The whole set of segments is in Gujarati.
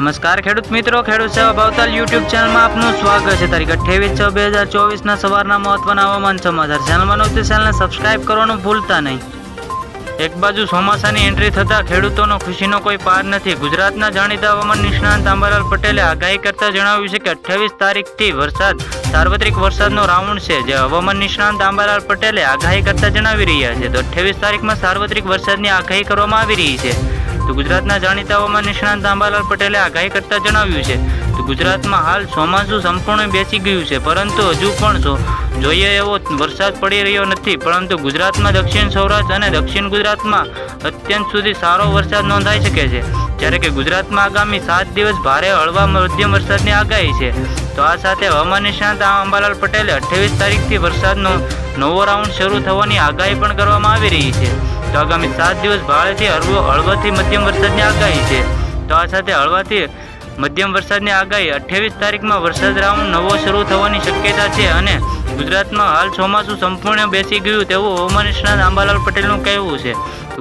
નમસ્કાર, ખેડૂત મિત્રો, ખેડૂત સેવા ભાવતાલ યુટ્યુબ ચેનલમાં આપનું સ્વાગત છે. તારીખ અઠ્યાવીસ છ બે હજાર ચોવીસના સવારના મહત્વના હવામાન સમાચાર. ચેનલમાં નવું તો ચેનલને સબસ્ક્રાઇબ કરવાનું ભૂલતા નહીં. એક બાજુ ચોમાસાની એન્ટ્રી થતાં ખેડૂતોનો ખુશીનો કોઈ પાર નથી. ગુજરાતના જાણીતા હવામાન નિષ્ણાંત આંબાલાલ પટેલે આગાહી કરતા જણાવ્યું છે કે અઠ્યાવીસ તારીખથી વરસાદ, સાર્વત્રિક વરસાદનો રાઉન્ડ છે, જે હવામાન નિષ્ણાંત આંબાલાલ પટેલે આગાહી કરતા જણાવી રહ્યા છે. તો અઠ્યાવીસ તારીખમાં સાર્વત્રિક વરસાદની આગાહી કરવામાં આવી રહી છે. તો ગુજરાતના જાણીતા હવામાન નિષ્ણાંત આંબાલાલ પટેલે આગાહી કરતા જણાવ્યું છે, તો ગુજરાતમાં હાલ ચોમાસું સંપૂર્ણ બેસી ગયું છે, પરંતુ હજુ પણ જોઈએ એવો વરસાદ પડી રહ્યો નથી, પરંતુ ગુજરાતમાં દક્ષિણ સૌરાષ્ટ્ર અને દક્ષિણ ગુજરાતમાં અત્યંત સુધી સારો વરસાદ નોંધાઈ શકે છે. જ્યારે કે ગુજરાતમાં આગામી સાત દિવસ ભારે હળવા મધ્યમ વરસાદની આગાહી છે. તો આ સાથે હવામાન નિષ્ણાંત અંબાલાલ પટેલે અઠ્ઠાવીસ તારીખથી વરસાદનો નવો રાઉન્ડ શરૂ થવાની આગાહી પણ કરવામાં આવી રહી છે. તો આગામી સાત દિવસ ભારેથી હળવો, હળવાથી મધ્યમ વરસાદની આગાહી છે. તો આ સાથે હળવાથી મધ્યમ વરસાદની આગાહી અઠ્યાવીસ તારીખમાં વરસાદ રાઉન્ડ નવો શરૂ થવાની શક્યતા છે અને ગુજરાતમાં હાલ ચોમાસું સંપૂર્ણ બેસી ગયું તેવું હવામાન નિષ્ણાત આંબાલાલ પટેલનું કહેવું છે.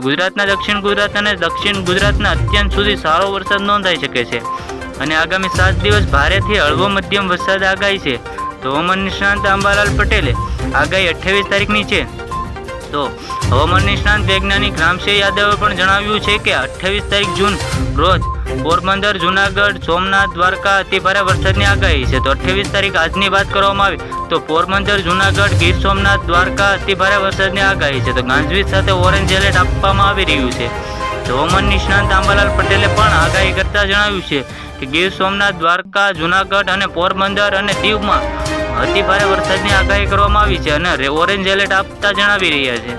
ગુજરાતના દક્ષિણ ગુજરાત અને દક્ષિણ ગુજરાતના અત્યંત સુધી સારો વરસાદ નોંધાઈ શકે છે. અને આગામી સાત દિવસ ભારેથી હળવો મધ્યમ વરસાદ આગાહી છે. તો હવામાન નિષ્ણાત આંબાલાલ પટેલે આગાહી અઠ્યાવીસ તારીખની છે. તો હવામાન નિષ્ણાંત વૈજ્ઞાનિક રામસિંહ યાદવે પણ જણાવ્યું છે કે અઠ્યાવીસ તારીખ જૂન રોજ પોરબંદર, જુનાગઢ, સોમનાથ, દ્વારકા અતિ ભારે વરસાદની આગાહી છે. તો અઠ્યાવીસ તારીખ આજની વાત કરવામાં આવે. તો પોરબંદર, જુનાગઢ, ગીર સોમનાથ, દ્વારકા અતિ ભારે વરસાદની આગાહી છે. તો ગાંજવીજ સાથે ઓરેન્જ એલર્ટ આપવામાં આવી રહ્યું છે. હવામાન નિષ્ણાંત આંબાલાલ પટેલે પણ આગાહી કરતા જણાવ્યું છે કે ગીર સોમનાથ, દ્વારકા, જુનાગઢ અને પોરબંદર અને દીવમાં અતિ ભારે વરસાદની આગાહી કરવામાં આવી છે અને ઓરેન્જ એલર્ટ આપતા જણાવી રહ્યા છે.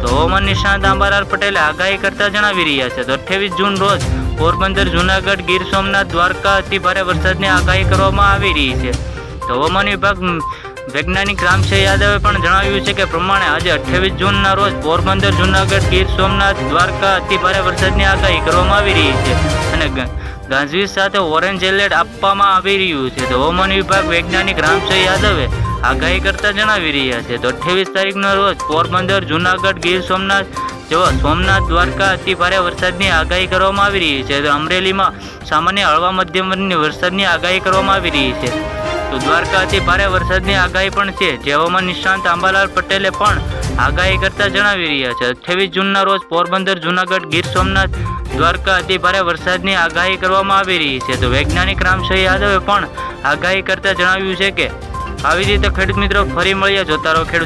તો હવામાન નિષ્ણાંત આંબાલાલ પટેલે આગાહી કરતા જણાવી રહ્યા છે. તો અઠ્યાવીસ જૂન રોજ પોરબંદર, જુનાગઢ, ગીર સોમનાથ, દ્વારકા અતિ ભારે વરસાદની આગાહી કરવામાં આવી રહી છે. તો હવામાન વિભાગ વૈજ્ઞાનિક રામસિંહ યાદવે પણ જણાવ્યું છે કે પ્રમાણે આજે અઠ્યાવીસ જૂનના રોજ પોરબંદર, જુનાગઢ, ગીર સોમનાથ, દ્વારકા અતિ ભારે વરસાદની આગાહી કરવામાં આવી રહી છે. અને ગાજવીજ સાથે ઓરેન્જ એલર્ટ આપવામાં આવી રહ્યું છે તો હવામાન વિભાગ વૈજ્ઞાનિક રામસો યાદવે આગાહી કરતા જણાવી રહ્યા છે તો અઠ્યાવીસ તારીખના રોજ પોરબંદર, જુનાગઢ, ગીર સોમનાથ જેવા સોમનાથ, દ્વારકા અતિ ભારે વરસાદની આગાહી કરવામાં આવી રહી છે. તો અમરેલીમાં સામાન્ય હળવા મધ્યમ વર્ગની વરસાદની આગાહી કરવામાં આવી રહી છે. તો દ્વારકા અતિ ભારે વરસાદની આગાહી પણ છે. જે હવામાન નિષ્ણાંત આંબાલાલ પટેલે પણ આગાહી કરતા જણાવી રહ્યા છે. અઠ્યાવીસ જૂનના રોજ પોરબંદર, જુનાગઢ, ગીર સોમનાથ દ્વારકા અતિ ભારે વરસાદની આગાહી કરવામાં આવી રહી છે. તો વૈજ્ઞાનિક રામસિંહ યાદવે પણ આગાહી કરતા જણાવ્યું છે કે, આવી રીતે ખેડૂત મિત્રો ફરી મળ્યા જોતા રહો. ખેડૂત